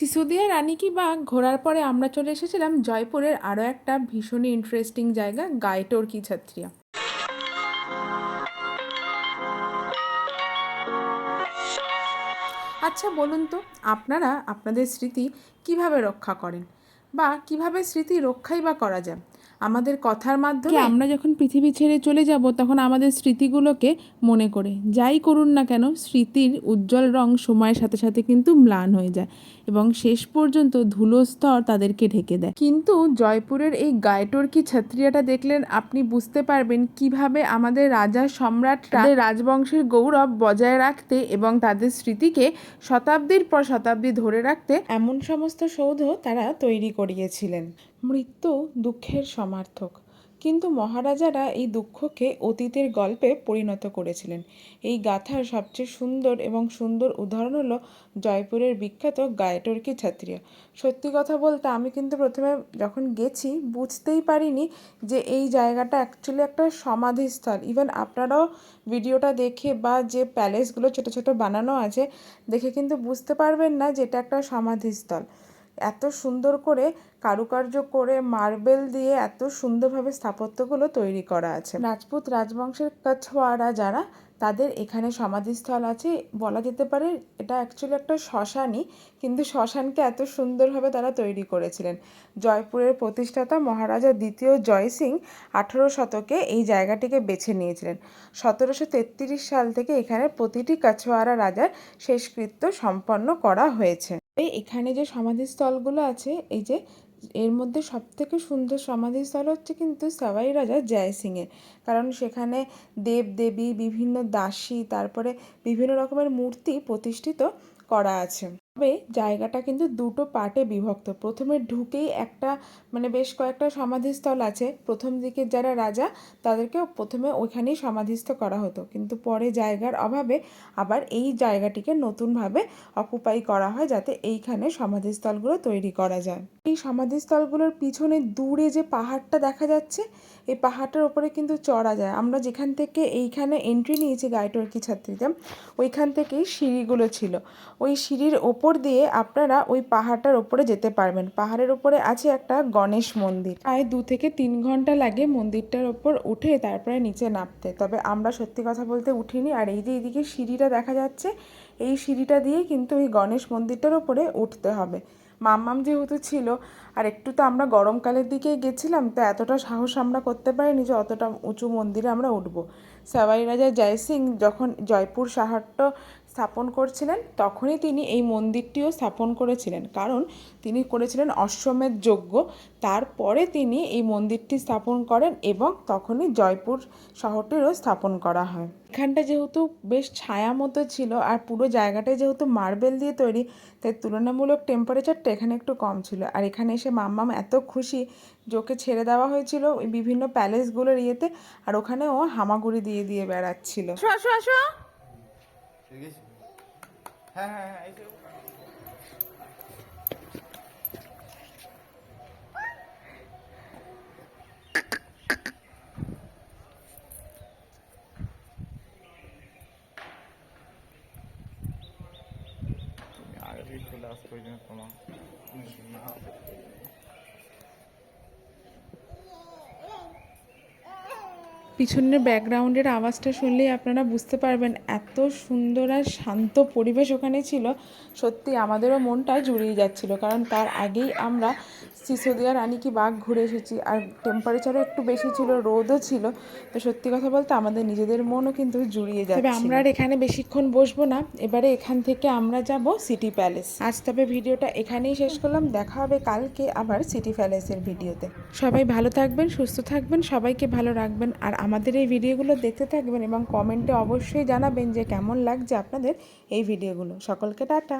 সিসোদিয়া, রানী কি বা ঘোরার পরে আমরা চলে এসেছিলাম জয়পুরের আরও একটা ভীষণই ইন্টারেস্টিং জায়গা, গাইটোর কি ছাত্রিয়া আচ্ছা বলুন তো, আপনারা আপনাদের স্মৃতি কীভাবে রক্ষা করেন? বা কীভাবে স্মৃতি রক্ষাই বা করা যায়? আমাদের কথার মাধ্যমে? আমরা যখন পৃথিবী ছেড়ে চলে যাব তখন আমাদের স্মৃতিগুলোকে মনে করে। যাই করুন না কেন স্মৃতির উজ্জ্বল রং সময়ের সাথে সাথে কিন্তু ম্লান হয়ে যায় এবং শেষ পর্যন্ত ধুলো স্তর তাদেরকে ঢেকে দেয়। কিন্তু জয়পুরের এই গায়টোর কি ছাত্রিয়াটা দেখলেন? আপনি বুঝতে পারবেন কীভাবে আমাদের রাজা সম্রাট তাদের রাজবংশের গৌরব বজায় রাখতে এবং তাদের স্মৃতিকে শতাব্দীর পর শতাব্দী ধরে রাখতে এমন সমস্ত সৌধ তারা তৈরি করিয়েছিলেন। মৃত্যু দুঃখের সমার্থক। কিন্তু মহারাজারা এই দুঃখকে অতীতের গল্পে পরিণত করেছিলেন। এই গাথার সবচেয়ে সুন্দর এবং সুন্দর উদাহরণ হলো জয়পুরের বিখ্যাত গায়টর্কি ছাত্রীয়া সত্যি কথা বলতে আমি কিন্তু প্রথমে যখন গেছি বুঝতেই পারিনি যে এই জায়গাটা অ্যাকচুয়ালি একটা সমাধিস্থল। ইভেন আপনারাও ভিডিওটা দেখে বা যে প্যালেসগুলো ছোটো ছোটো বানানো আছে, দেখে কিন্তু বুঝতে পারবেন না যে এটা একটা সমাধিস্থল। এত সুন্দর করে কারুকার্য করে মার্বেল দিয়ে এত সুন্দরভাবে স্থাপত্যগুলো তৈরি করা আছে। রাজপুত রাজবংশের কাছোয়ারা যারা, তাদের এখানে সমাধিস্থল আছে। বলা যেতে পারে এটা অ্যাকচুয়ালি একটা শ্মশানই, কিন্তু শ্মশানকে এত সুন্দরভাবে তারা তৈরি করেছিলেন। জয়পুরের প্রতিষ্ঠাতা মহারাজা দ্বিতীয় জয় সিং আঠারো শতকে এই জায়গাটিকে বেছে নিয়েছিলেন। সতেরোশো তেত্রিশ সাল থেকে এখানে প্রতিটি কাছোয়ারা রাজার শেষকৃত্য সম্পন্ন করা হয়েছে। এই এখানে যে সমাধিস্থলগুলো আছে, এই যে এর মধ্যে সব থেকে সুন্দর সমাধিস্থল হচ্ছে কিন্তু সাবাই রাজা জয় সিংয়ের কারণ সেখানে দেব দেবী, বিভিন্ন দাসী, তারপরে বিভিন্ন রকমের মূর্তি প্রতিষ্ঠিত করা আছে। তবে জায়গাটা কিন্তু দুটো পার্টে বিভক্ত। প্রথমে ঢুকেই একটা মানে বেশ কয়েকটা সমাধিস্থল আছে। প্রথম দিকে যারা রাজা তাদেরকে প্রথমে ওইখানেই সমাধিস্থ করা হতো। কিন্তু পরে জায়গার অভাবে আবার এই জায়গাটিকে নতুনভাবে অকুপাই করা হয় যাতে এইখানে সমাধিস্থলগুলো তৈরি করা যায়। এই সমাধিস্থলগুলোর পিছনে দূরে যে পাহাড়টা দেখা যাচ্ছে, এই পাহাড়টার ওপরে কিন্তু চড়া যায়। আমরা যেখান থেকে এইখানে এন্ট্রি নিয়েছি গাইটর্কি ছাত্রীদের, ওইখান থেকেই সিঁড়িগুলো ছিল। ওই সিঁড়ির ওপর দিয়ে আপনারা ওই পাহাড়টার ওপরে যেতে পারবেন। পাহাড়ের ওপরে আছে একটা গণেশ মন্দির। প্রায় দু থেকে তিন ঘণ্টা লাগে মন্দিরটার ওপর উঠে তারপরে নিচে নামতে। তবে আমরা সত্যি কথা বলতে উঠিনি। আর এই যে এইদিকে সিঁড়িটা দেখা যাচ্ছে, এই সিঁড়িটা দিয়ে কিন্তু ওই গণেশ মন্দিরটার ওপরে উঠতে হবে। মাম্মাম যেহেতু ছিল, আর একটু তো আমরা গরমকালের দিকেই গেছিলাম, তো এতটা সাহস আমরা করতে পারিনি যে অতটা উঁচু মন্দিরে আমরা উঠবো। সাবাই রাজা জয় সিং, যখন জয়পুর শহরটা স্থাপন করছিলেন তখনই তিনি এই মন্দিরটিও স্থাপন করেছিলেন। কারণ তিনি করেছিলেন অশ্বমেধ যজ্ঞ তারপরে তিনি এই মন্দিরটি স্থাপন করেন এবং তখনই জয়পুর শহরটিরও স্থাপন করা হয়। এখানটা যেহেতু বেশ ছায়া মতো ছিল আর পুরো জায়গাটাই যেহেতু মার্বেল দিয়ে তৈরি তাই তুলনামূলক টেম্পারেচারটা এখানে একটু কম ছিল। আর এখানে এসে মাম্মাম এত খুশি ওকে ছেড়ে দেওয়া হয়েছিল ওই বিভিন্ন প্যালেসগুলোর ইয়েতে আর ওখানে ও হামাগুড়ি দিয়ে দিয়ে বেড়াচ্ছিল। আসো আসো হ্যাঁ হ্যাঁ হ্যাঁ এই যে তুমি আগে থেকে চলে পিছনের ব্যাকগ্রাউন্ডের আওয়াজটা শুনলেই আপনারা বুঝতে পারবেন এত সুন্দর আর শান্ত পরিবেশ ওখানে ছিল। সত্যি আমাদেরও মনটা জুড়িয়ে যাচ্ছিল কারণ তার আগেই আমরা সিসোদিয়া রানী কি বাঘ ঘুরে এসেছি আর টেম্পারেচারও একটু বেশি ছিল রোদও ছিল। তো সত্যি কথা বলতে আমাদের নিজেদের মনও কিন্তু জুড়িয়ে যাচ্ছে তবে আমরা আর এখানে বেশিক্ষণ বসবো না এবারে এখান থেকে আমরা যাব সিটি প্যালেস আজ তবে ভিডিওটা এখানেই শেষ করলাম দেখা হবে কালকে আবার সিটি প্যালেসের ভিডিওতে। সবাই ভালো থাকবেন সুস্থ থাকবেন সবাইকে ভালো রাখবেন আর আমাদের এই ভিডিওগুলো দেখতে থাকবেন এবং কমেন্টে অবশ্যই জানাবেন যে কেমন লাগছে আপনাদের এই ভিডিওগুলো। সকলকে টাটা।